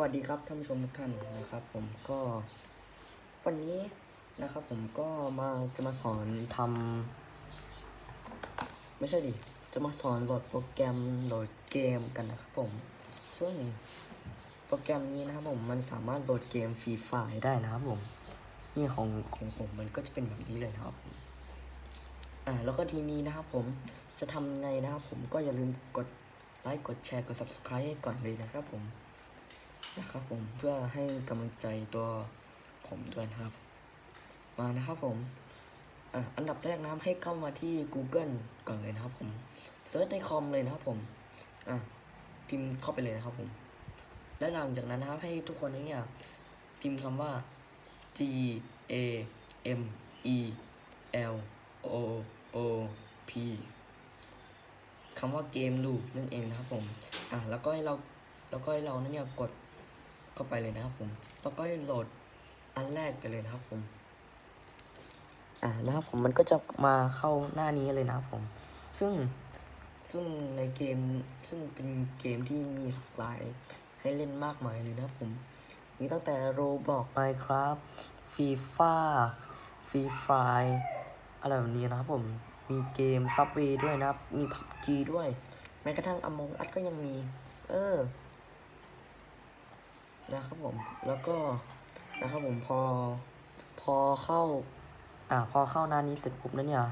วัสดีครับท่านผู้ชมทุกท่านนะครับ ผมก็วันนี้นะครับ ผมก็มาจะมาสอนทำไม่ใช่ดิจะมาสอนโหลดโปรแกรมโหลดเกมกันนะครับผม ซึ่งโปรแกรมนี้นะครับผมมันสามารถโหลดเกมฟรีไฟล์ได้นะครับผมนี่ของของผมมันก็จะเป็นแบบนี้เลยนะครับอ่าแล้วก็ทีนี้นะครับผมจะทำไงนะครับผมก็อย่าลืมกดไลค์กดแชร์กด subscribe ให้ก่อนเลยนะครับผม นะครับผมเพื่อให้กำลังใจตัวผมด้วยนะครับ มานะครับผมอะอันดับแรกนะครับให้เข้ามาที่ Google ก่อนเลยนะครับผมเซิร์ชในคอมเลยนะครับผมอะพิมพ์เข้าไปเลยนะครับผม และหลังจากนั้นนะครับให้ทุกคนเนี่ยพิมพ์คำว่า G A M E L O O P คำว่าเกมลูปนั่นเองนะครับผม อะแล้วก็ให้เรา แล้วก็ให้เรานั้นเนี่ยกด เข้าไปเลยนะครับผมแล้วก็โหลดอันแรกไปเลยนะครับผม อ่านะครับผมมันก็จะมาเข้าหน้านี้เลยนะครับผม ซึ่งซึ่งในเกมซึ่งเป็นเกมที่มีหลากหลายให้เล่นมากมายเลยนะครับผม มีตั้งแต่โรบอก Minecraft FIFA Free Fire อะไรแบบนี้นะครับผม มีเกม Subway ด้วยนะครับ มี PUBG ด้วย แม้กระทั่ง Among Us ก็ยังมี เออ นะครับผม แล้วก็นะครับผมพอพอเข้า อ่าพอเข้าหน้านี้เสร็จปุ๊บแล้วเนี่ย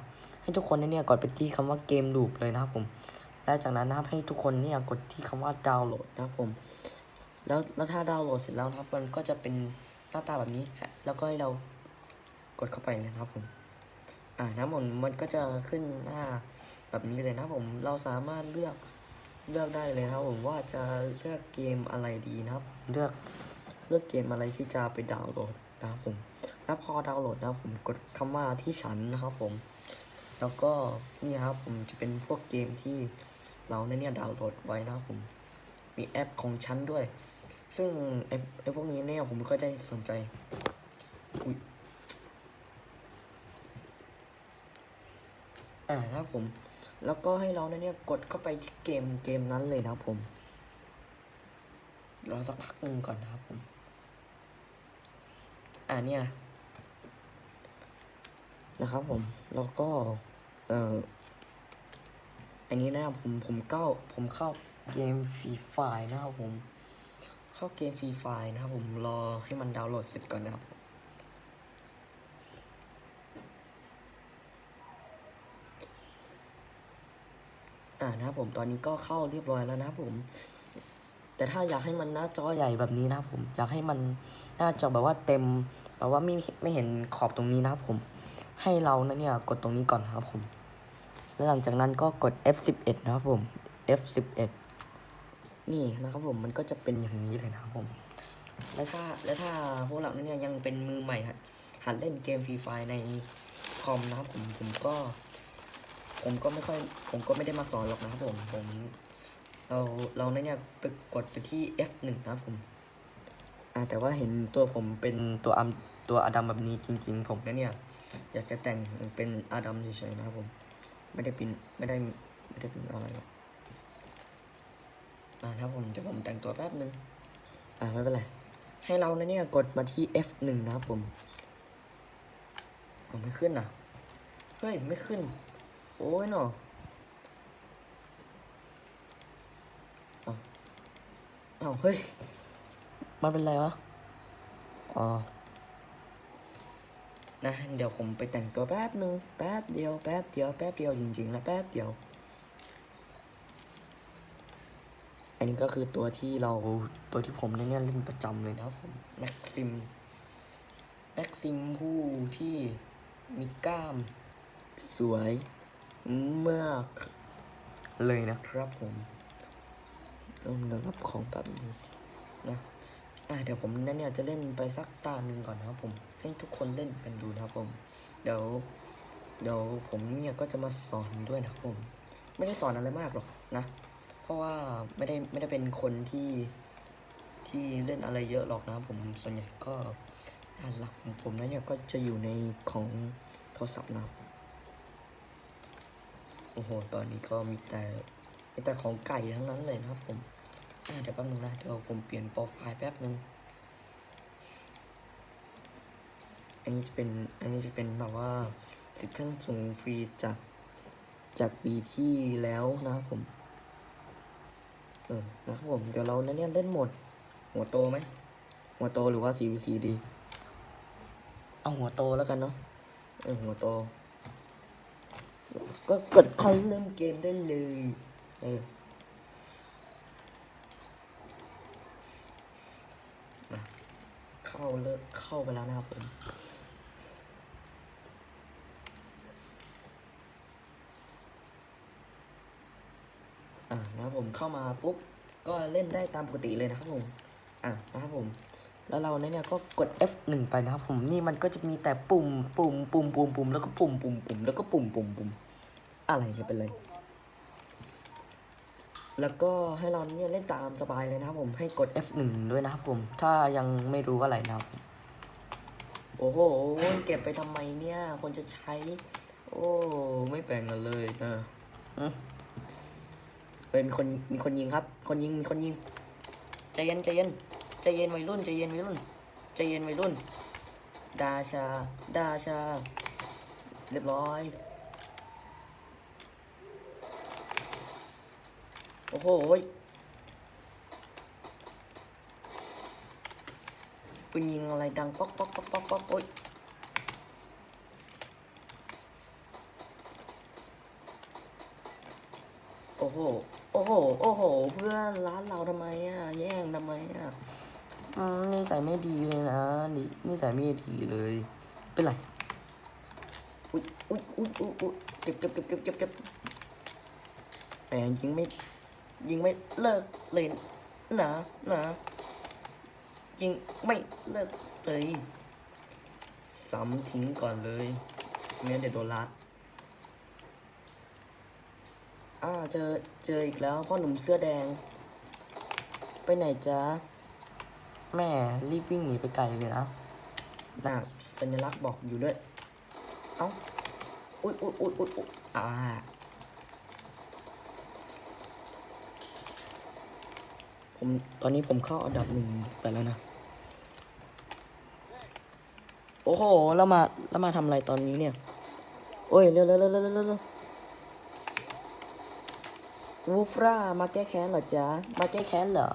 ให้ทุกคนเนี่ยกดไปที่คำว่าเกมลูปเลยนะครับผมและจากนั้นนะครับให้ทุกคนเนี่ยกดที่คำว่าดาวน์โหลดนะครับผม แล้วแล้วถ้าดาวน์โหลดเสร็จแล้วนะครับ มันก็จะเป็นหน้าตาแบบนี้ฮะแล้วก็ให้เรากดเข้าไปเลยนะครับผม อ่านะครับผมมันก็จะขึ้นหน้าแบบนี้เลยนะครับผม เราสามารถเลือก เลือกได้เลยนะครับผมว่าจะเลือกเกมอะไรดีนะครับ เลือกเลือกเกมอะไรที่จะไปดาวน์โหลดนะครับผมแล้วพอดาวน์โหลดนะครับผมกดคำว่าที่ฉันนะครับผม แล้วก็นี่ครับผมจะเป็นพวกเกมที่เราเนี่ยดาวน์โหลดไว้นะครับผม มีแอปของฉันด้วย ซึ่งไอ้ไอ้พวกนี้เนี่ยผมไม่ค่อยได้สนใจอุ๊ยอ่าครับผม แล้วก็ให้เราเนี่ยกดเข้าไปที่เกมเกมนั้นเลยนะครับผมรอสักพักหนึ่งก่อนนะครับผม อ่าเนี่ยนะครับผม แล้วก็ เอ่อ อันนี้นะครับผม ผมเข้า ผมเข้าเกมฟรีไฟนะครับผม เข้าเกมฟรีไฟนะครับผม รอให้มันดาวน์โหลดเสร็จก่อนนะครับ อ่านะครับผมตอนนี้ก็เข้าเรียบร้อยแล้วนะครับผม แต่ถ้าอยากให้มันหน้าจอใหญ่แบบนี้นะครับผม อยากให้มันหน้าจอแบบว่าเต็มแบบว่าไม่ไม่เห็นขอบตรงนี้นะครับผม ให้เรานะเนี่ยกดตรงนี้ก่อนนะครับผม แล้วหลังจากนั้นก็กด F11 นะครับผม F11 นี่นะครับผมมันก็จะเป็นอย่างนี้เลยนะครับผม แล้วถ้าแล้วถ้าพวกเราเนี่ยยังเป็นมือใหม่หัดหัดเล่นเกมฟรีไฟในคอมนะครับผมผมก็ ผมก็ไม่ค่อย ผมก็ไม่ได้มาสอนหรอกนะครับผม ผม เรา เราเนี่ยไปกดไปที่ F1 นะครับผม อ่า แต่ว่าเห็นตัวผมเป็นตัวอัมตัวอดัมแบบนี้จริง ๆ ผมนะเนี่ย อยากจะแต่งเป็นอดัมเฉยๆนะครับผม ไม่ได้เป็นไม่ได้ไม่ได้เป็นอะไรหรอกอ่าครับผมเดี๋ยวผมแต่งตัวแป๊บนึง อ่าไม่เป็นไร ให้เรานะเนี่ยกดมาที่ F1 นะครับผมเอาไม่ขึ้นอะเฮ้ย ไม่ขึ้น โอ้ยเนาะเอาเอาเฮ้ย มันเป็นไรวะ อ๋อ นะ เดี๋ยวผมไปแต่งตัวแป๊บนึง แป๊บเดียว แป๊บเดียว แป๊บเดียวจริงๆนะแป๊บเดียว อันนี้ก็คือตัวที่เรา ตัวที่ผมเนี่ยเล่นประจำเลยนะครับผมแม็กซิม แม็กซิมผู้ที่มีกล้าม สวย มากเลยนะครับผมต้องเดี๋ยวรับของแป๊บนึงนะอะเดี๋ยวผมนั่นเนี่ยจะเล่นไปสักตาหนึ่งก่อนนะครับผมให้ทุกคนเล่นกันดูนะครับผม เดี๋ยว เดี๋ยวผมเนี่ยก็จะมาสอนด้วยนะครับผม ไม่ได้สอนอะไรมากหรอกนะ เพราะว่าไม่ได้ไม่ได้เป็นคนที่ที่เล่นอะไรเยอะหรอกนะครับผมส่วนใหญ่ก็หลักของผมนั้นเนี่ยก็จะอยู่ในของโทรศัพท์นะครับ โอ้โห ตอนนี้ก็มีแต่มีแต่ของไก่ทั้งนั้นเลยนะครับผมเดี๋ยวแป๊บนึงนะ เดี๋ยวผมเปลี่ยนโปรไฟล์แป๊บนึง อันนี้จะเป็น อันนี้จะเป็นแบบว่าสิบขั้นสูงฟรีจากจากปีที่แล้วนะครับผม เออ นะครับผม เดี๋ยวเราเนี่ยเล่นหมด หัวโตไหม หัวโตหรือว่า CVC ดี เอาหัวโตแล้วกันเนาะ เออ หัวโต ก็กดคอนเริ่มเกมได้เลยเออเข้าเลิกเข้าไปแล้วนะครับผมอ่านะครับผมเข้ามาปุ๊บก็เล่นได้ตามปกติเลยนะครับผม อะนะครับผม แล้วเราเนี่ยก็กด F1 ไปนะครับผม นี่มันก็จะมีแต่ปุ่ม ปุ่ม ปุ่ม ปุ่ม ปุ่ม แล้วก็ปุ่ม ปุ่ม ปุ่ม แล้วก็ปุ่ม ปุ่ม ปุ่ม อะไรกันไปเลยแล้วก็ให้เราเนี่ยเล่นตามสบายเลยนะครับผม ให้กด F1 ด้วยนะครับผม ถ้ายังไม่รู้อะไรนะครับ โอ้โห เก็บไปทำไมเนี่ย คนจะใช้ โอ้ ไม่แปลงกันเลยเอออืมเอ้ยมีคน มีคนยิงครับ คนยิง มีคนยิง ใจเย็น ใจเย็น ใจเย็นวัยรุ่น ใจเย็นวัยรุ่น ใจเย็นวัยรุ่น ดาชา ดาชา เรียบร้อย โอ้โหยปืนยิงอะไรดังป๊อกป๊อกป๊อกป๊อกป๊อกโอ้ยโอ้โห โอ้โห โอ้โห เพื่อนร้านเราทำไมอะ แย่งทำไมอะอืมนิสัยไม่ดีเลยนะนี่นิสัยไม่ดีเลย เป็นไรอุ๊ยอุ๊ยอุ๊ยอุ๊ยอุ๊ยเก็บเก็บเก็บเก็บเก็บเก็บแต่ยิงไม่ ยิงไม่เลิกเลยนะนะยิงไม่เลิกเลยซ้ำทิ้งก่อนเลยไม่งั้นเดี๋ยวโดนลัดอ่าเจอเจออีกแล้วพ่อหนุ่มเสื้อแดง ไปไหนจ๊ะ แม่รีบวิ่งหนีไปไกลเลยนะน่ะสัญลักษณ์บอกอยู่ด้วย เอ้า อุ๊ยอุ๊ยอุ๊ยอุ๊ยอุ๊ยอ่า ผมตอนนี้ผมเข้าอันดับหนึ่งไปแล้วนะ โอ้โหแล้วมาแล้วมาทำอะไรตอนนี้เนี่ย โอ้ยเร็วเร็วเร็วเร็วเร็วเร็ววูฟรามาแก้แค้นเหรอจ๊ะ มาแก้แค้นเหรอ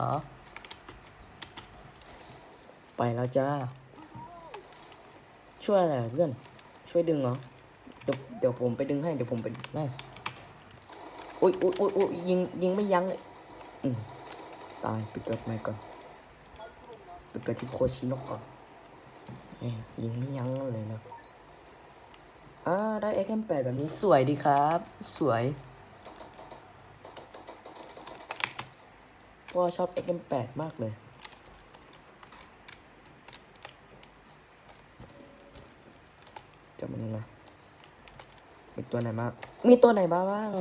ไปแล้วจ้า ช่วยอะไรเพื่อน ช่วยดึงเหรอ เดี๋ยวเดี๋ยวผมไปดึงให้ เดี๋ยวผมไปดึงให้อุ้ยอุ้ยอุ้ยอุ้ยยิงยิงไม่ยั้งเลยอืม ตายไปเกิดใหม่ก่อนไปเกิดที่โคชิโนกก่อนเอ้ยยิงไม่ยั้งเลยนะอ่าได้เอ็กเแปดแบบนี้สวยดีครับ สวยเพราะว่าชอบเอ็กแปดมากเลย จะมันนะมีตัวไหนมามีตัวไหนบ้างบ้าง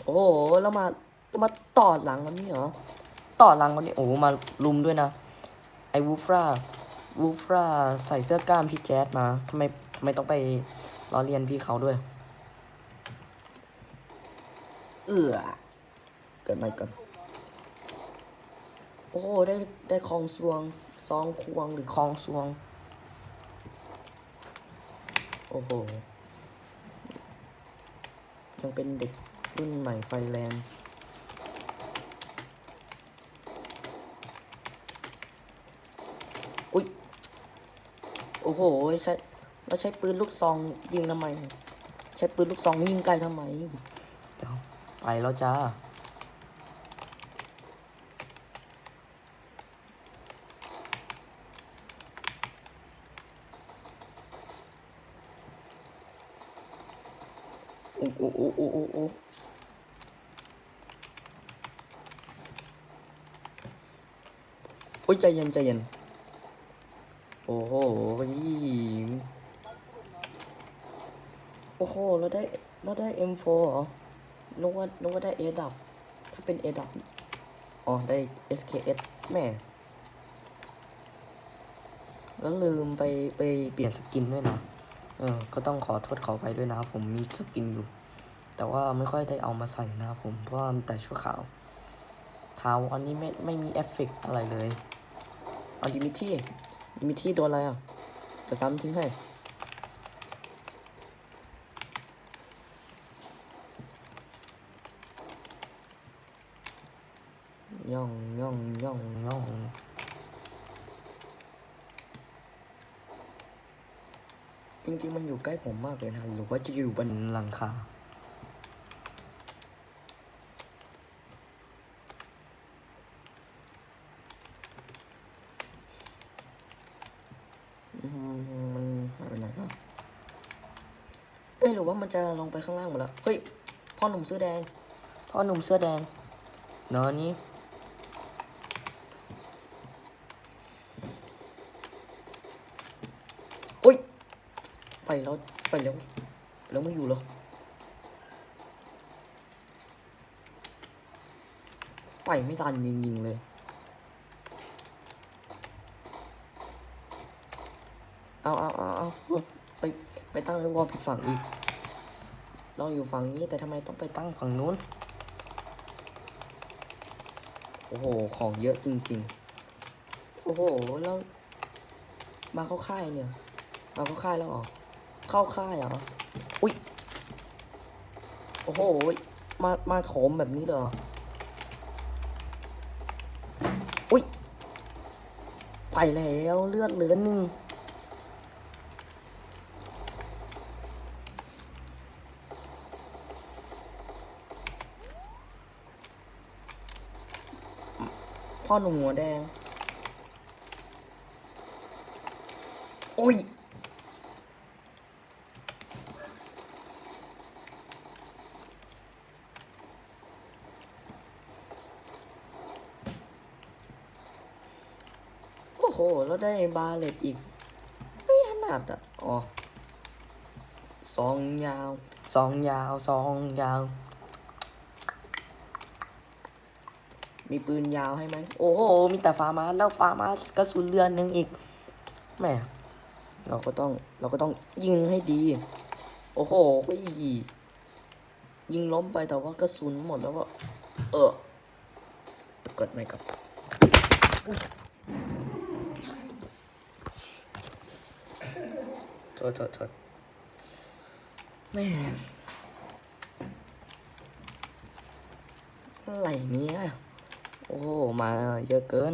โอ้โหแล้วมามาต่อหลังกันนี่เหรอ ต่อหลังกันนี่โอ้โหมาลุมด้วยนะ ไอ้วูฟราวูฟราใส่เสื้อกล้ามพี่แจ๊ดมาทำไมทำไมต้องไปล้อเลียนพี่เขาด้วย เอือเกิดไม่ก่อนโอ้โหได้ได้คองซวงซองควงหรือคองซวง โอ้โหยังเป็นเด็ก รุ่นใหม่ไฟแรงอุ๊ยโอ้โห ใช้เราใช้ปืนลูกซองยิงทำไม ใช้ปืนลูกซองยิงไกลทำไมเดี๋ยวไปแล้วจ้า อ้โอ้โอ้โอ้โอ้โอ้โอ้ยใจเย็นใจเย็น โอ้โหยี่โอ้โห เราได้ เราได้ M4 เหรอนึกว่านึกว่าได้ A ดับ ถ้าเป็น A ดับ อ๋อ ได้ SKS แม่ แล้วลืมไปไปเปลี่ยนสกินด้วยนะ เออ ก็ต้องขอโทษเขอไปด้วยนะครับผมมีสกินอยู่ แต่ว่าไม่ค่อยได้เอามาใส่นะครับผม เพราะว่ามันแต่ชั่วขาวขาวอันนี้ไม่ไม่มีเอฟเฟกอะไรเลยเอาดิมิที่ดิมิที่โดนอะไรอะ จะซ้ำทิ้งให้ย่องย่องย่องย่อง จริงๆ มันอยู่ใกล้ผมมากเลยนะ หรือว่าจะอยู่บนหลังคาอืมมันหายไปไหนแล้วเอ้ยหรือว่ามันจะลงไปข้างล่างหมดแล้ว เฮ้ย พ่อหนุ่มเสื้อแดง พ่อหนุ่มเสื้อแดงเนอะนี่ อุ้ย ไปแล้วไปแล้วแล้วไม่อยู่แล้วไปไม่ทันจริงๆเลย เอาเอาเอาเอาไปไปตั้งวอลผิดฝั่งอีกเราอยู่ฝั่งนี้แต่ทำไมต้องไปตั้งฝั่งนู้น โอ้โห ของเยอะจริงๆ โอ้โห แล้ว มาเข้าค่ายเนี่ย มาเข้าค่ายแล้วเหรอ เข้าค่ายเหรอ อุ้ย โอ้โห มา มาโถมแบบนี้เหรอ อุ้ย ไปแล้วเลือดเหลือหนึ่งพ่อหนุ่มหัวแดง โอ้ย โอ้โห แล้วได้บาเลตอีก ไม่ถนัดอะ อ๋อสองยาวสองยาวสองยาว มีปืนยาวให้ไหม โอ้โห มีแต่ฟาร์มาสแล้วฟาร์มาสกระสุนเรือนหนึ่งอีกแหม่เราก็ต้องเราก็ต้องยิงให้ดี โอ้โหยิงล้มไปแต่ว่ากระสุนหมดแล้วก็เออกดไม่กับ โทษโทษโทษแม่อะไรเนี่ยโอ้โหมาเยอะเกิน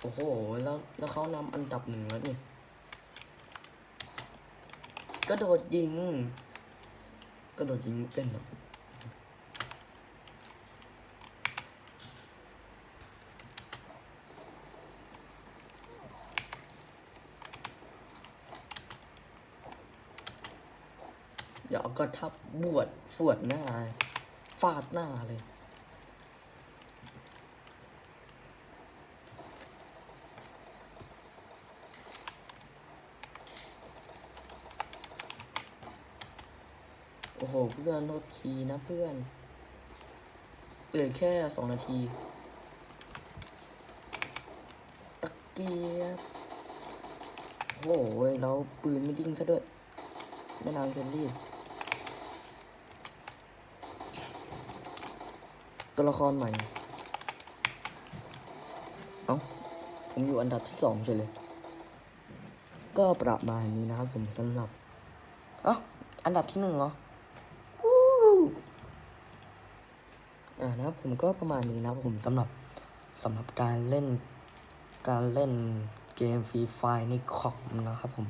โอ้โห แล้วแล้วเขานำอันดับหนึ่งแล้วนี่กระโดดยิงกระโดดยิงเป็นหรอ ดี๋ยวกระทับบวดฝวดหน้า ฟาดหน้าเลย โอ้โห เพื่อนโทษทีนะเพื่อนเหลือแค่สองนาที ตะเกียบโอ้โหเราปืนไม่ดิ้งซะด้วยแม่นางเคลลี่ ตัวละครใหม่ เอ้า ผมอยู่อันดับที่สองเฉยเลย ก็ประมาณนี้นะครับผมสำหรับ เอ้า อันดับที่หนึ่งเหรอวู้อ่านะครับผมก็ประมาณนี้นะครับผมสำหรับสำหรับการเล่น การเล่นเกมฟรีไฟในคอมนะครับผม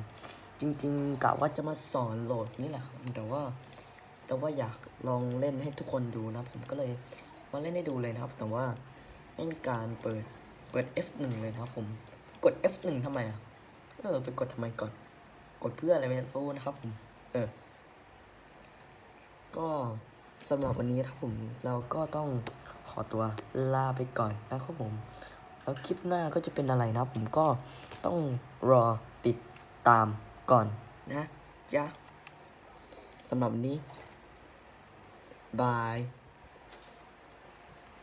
จริงๆกะว่าจะมาสอนโหลดนี่แหละครับแต่ว่า แต่ว่าอยากลองเล่นให้ทุกคนดูนะผมก็เลย มาเล่นให้ดูเลยนะครับ แต่ว่าไม่มีการเปิดเปิด F1 เลยนะครับผมกด F1 ทำไมอะเออไปกดทำไมก่อนกดเพื่ออะไรไม่รู้นะครับผมเออก็สำหรับวันนี้นะครับผมเราก็ต้องขอตัวลาไปก่อนนะครับผม แล้วคลิปหน้าก็จะเป็นอะไรนะผมก็ต้องรอติดตามก่อนนะจ๊ะสำหรับวันนี้บาย